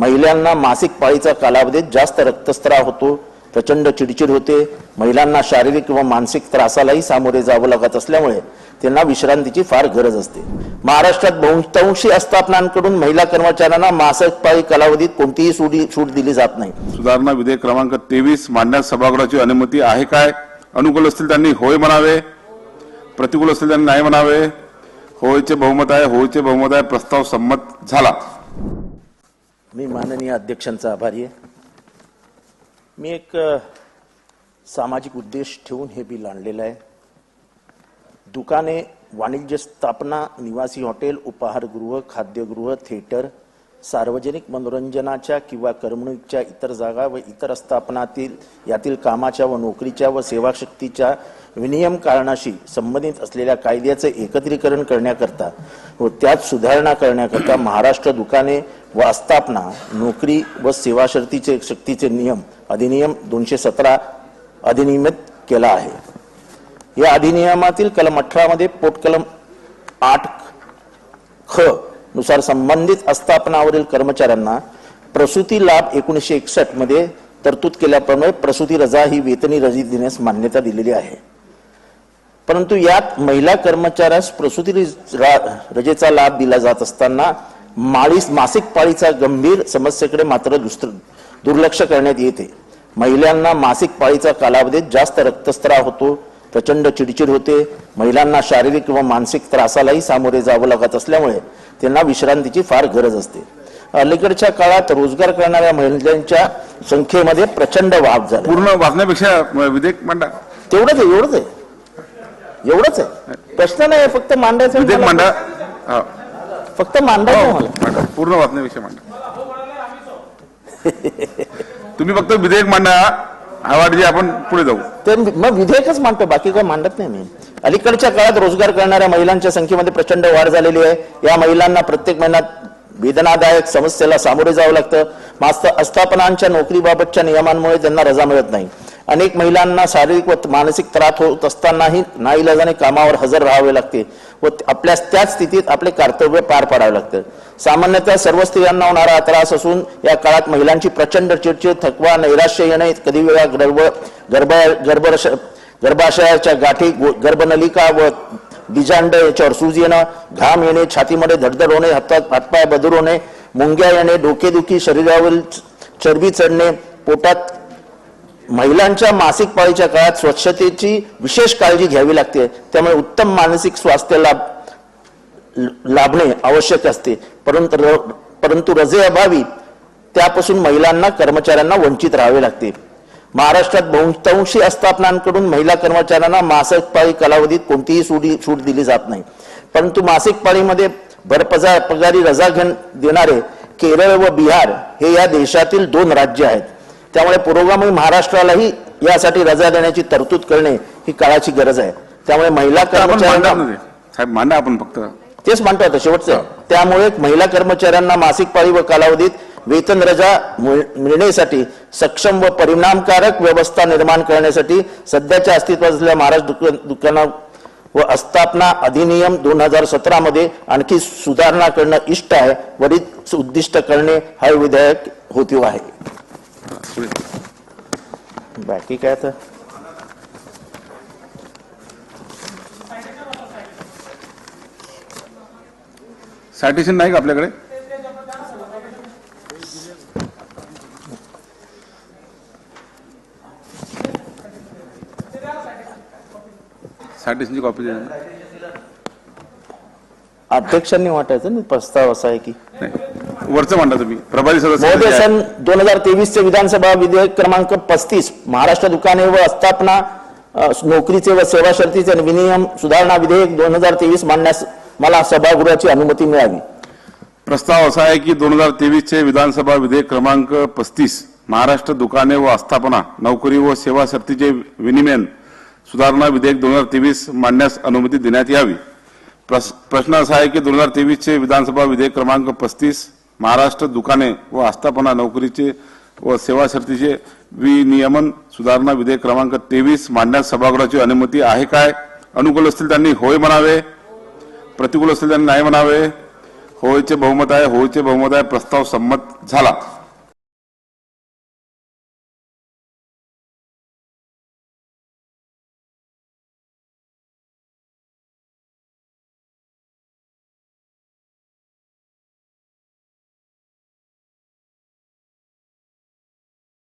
महिलांना मासिक पाळीचा कालावधीत जास्त रक्तस्त्राव होतो प्रचंड चिडचिड होते. महिलांना शारीरिक किंवा मानसिक त्रासालाही सामोरे जावं लागत असल्यामुळे त्यांना विश्रांतीची फार गरज असते. महाराष्ट्रात बहुतांशी आस्थापनांकडून महिला कर्मचाऱ्यांना मासिक पाळी कालावधीत कोणतीही सूट सूट दिली जात नाही. सुधारणा विधेयक क्रमांक तेवीस मांडण्यास सभागृहाची अनुमती आहे काय? अनुकूल असतील त्यांनी होय म्हणावे. प्रतिकूल असतील त्यांनी नाही म्हणावे. होयचे बहुमत आहे होयचे बहुमत आहे प्रस्ताव संमत झाला. मी माननीय अध्यक्षांचा आभारी आहे. मी एक सामाजिक उद्देश ठेवून हे बिल आणलेलं आहे. दुकाने वाणिज्य स्थापना निवासी हॉटेल उपाहारगृह खाद्यगृह थिएटर सार्वजनिक मनोरंजनाच्या किंवा करमणुकीच्या इतर जागा व इतर स्थापनातील यातील कामाच्या व नोकरीच्या व सेवाशक्तीच्या विनियम कारणाशी संबंधित असलेल्या कायद्याचे एकत्रीकरण करण्याकरता व त्यात सुधारणा करण्याकरता महाराष्ट्र दुकाने व आस्थापना नोकरी व सेवा शर्तीचे शक्तीचे नियम अधिनियम दोनशे सतरा अधिनियमित केला आहे. या अधिनियमातील कलम अठरामध्ये पोटकलम आठ ख नुसार संबंधित आस्थापनावरील कर्मचाऱ्यांना प्रसूती लाभ एकोणीसशे एकसष्टमध्ये तरतूद केल्याप्रमाणे प्रसूती रजा ही वेतनी रजा देण्यास मान्यता दिलेली आहे. परंतु यात महिला कर्मचाऱ्यास प्रसूती रजेचा लाभ दिला जात असताना माळीस मासिक पाळीचा गंभीर समस्येकडे मात्र दुर्लक्ष करण्यात येते. महिलांना मासिक पाळीचा कालावधीत जास्त रक्तस्त्राव होतो प्रचंड चिडचिड होते. महिलांना शारीरिक किंवा मानसिक त्रासालाही सामोरे जावं लागत असल्यामुळे त्यांना विश्रांतीची फार गरज असते. अलीकडच्या काळात रोजगार करणाऱ्या महिलांच्या संख्येमध्ये प्रचंड वाढ झाली. पूर्ण वाचण्यापेक्षा विधेयक मांडा. तेवढंच आहे एवढंच आहे. एवढंच आहे. प्रश्न नाही फक्त मांडायचं विधेयक. मांडा. हा. फक्त मांडायचं मांडा. पूर्ण वाचण्यापेक्षा मांडा. तुम्ही फक्त विधेयक मांडा. आवाडी आपण पुढे जाऊ. ते मग विधेयकच मांडतो बाकी काय मांडत नाही मी. अलीकडच्या काळात रोजगार करणाऱ्या महिलांच्या संख्येमध्ये प्रचंड वाढ झालेली आहे. या महिलांना प्रत्येक महिन्यात वेदनादायक समस्येला सामोरे जावं लागतं. मास्त आस्थापनांच्या नोकरीबाबतच्या नियमांमुळे त्यांना रजा मिळत नाही. अनेक महिलांना शारीरिक व मानसिक त्रास होत असतानाही नाईलाजाने कामावर हजर राहावे लागते व आपल्या त्याच स्थितीत आपले कर्तव्य पार पाडावे लागतं. सामान्यतः सर्व स्त्रियांना होणारा त्रास असून या काळात महिलांची प्रचंड चिडचिड थकवा नैराश्य येणे कधी वेळा गर्भ गर्भ गर्भ गर्भाशयाच्या गाठी गो- गर्भनलिका व बीजांड याच्यावर सूज येणं घाम येणे छातीमध्ये धडधड होणे हातात हातपाय बदूर होणे मुंग्या येणे डोकेदुखी शरीरावरील चरबी चढणे पोटात महिलांच्या मासिक पाळीच्या काळात स्वच्छतेची विशेष काळजी घ्यावी लागते. त्यामुळे उत्तम मानसिक स्वास्थ्य लाभ लाभणे आवश्यक असते. परंतु र- परंतु रजेअभावी त्यापासून महिलांना कर्मचाऱ्यांना वंचित राहावे लागते. महाराष्ट्रात बहुतांशी आस्थापनांकडून महिला कर्मचाऱ्यांना मासिक पाळी कालावधीत कोणतीही सूट सूट दिली जात नाही. परंतु मासिक पाळीमध्ये भरपजा पगारी रजा घेण देणारे केरळ व बिहार हे या देशातील दोन राज्य आहेत. त्यामुळे पुरोगामी महाराष्ट्रालाही यासाठी रजा देण्याची तरतूद करणे ही काळाची गरज आहे त्यामुळे महिला कर्मचाऱ्यांना. साहेब मांडा आपण फक्त तेच म्हणतो आता शेवटचं. त्यामुळे महिला कर्मचाऱ्यांना मासिक पाळी व कालावधीत वेतन रजा मिळ- मिळण्यासाठी सक्षम व परिणामकारक व्यवस्था निर्माण करण्यासाठी सध्याच्या अस्तित्वात असलेल्या महाराष्ट्र दुक- दुकाना व आस्थापना अधिनियम दोन हजार सतरा मध्ये आणखी सुधारणा करणं इष्ट आहे वरील उद्दिष्ट करणे हा विधेयक होती आहे पुढे बाकी काय तर सायटेशन नाही का आपल्याकडे? सायटेशनची कॉपी द्या. अध्यक्षांनी वाटायचं ना प्रस्ताव असा आहे की. नाही. वरचं मांडा तुम्ही प्रभारी सदस्य महोदय जे आहे. सन दोन हजार तेवीस चे विधानसभा विधेयक क्रमांक पस्तीस महाराष्ट्र दुकाने व आस्थापना अ, नोकरीचे व सेवा शर्तीचे विनियम सुधारणा विधेयक दोन हजार तेवीस मांडण्यास मला सभागृहाची अनुमती मिळावी प्रस्ताव असा आहे की दोन हजार तेवीस चे विधानसभा विधेयक क्रमांक पस्तीस महाराष्ट्र दुकाने व आस्थापना नोकरी व सेवा शर्तीचे विनिमयन सुधारणा विधेयक दोन हजार तेवीस मांडण्यास अनुमती देण्यात यावी प्रश्न असा आहे की दोन हजार तेवीस चे विधानसभा विधेयक क्रमांक पस्तीस महाराष्ट्र दुकाने व आस्थापना नोकरीचे व सेवा शर्तीचे विनियमन सुधारणा विधेयक क्रमांक तेवीस मांडण्यास सभागृहाची अनुमती आहे काय? अनुकूल असतील त्यांनी होय म्हणावे. प्रतिकूल असतील त्यांनी नाही म्हणावे. होयचे बहुमत आहे होयचे बहुमत आहे प्रस्ताव संमत झाला.